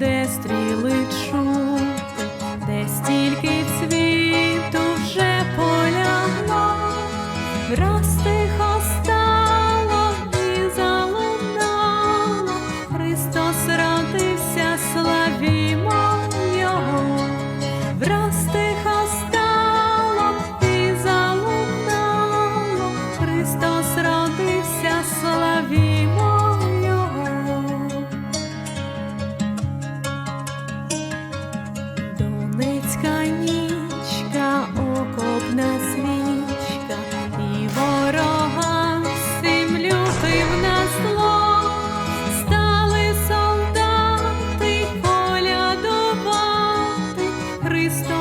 де стріли чу, де стільки цвіту вже полягло, раз тихо стало і залунало, Христос родився, славімо Його, враз тихо стало і залунало, Христос родився, славімо Козацька нічка, окопна свічка, і ворога всім любив на зло, стали солдати колядувати Христос.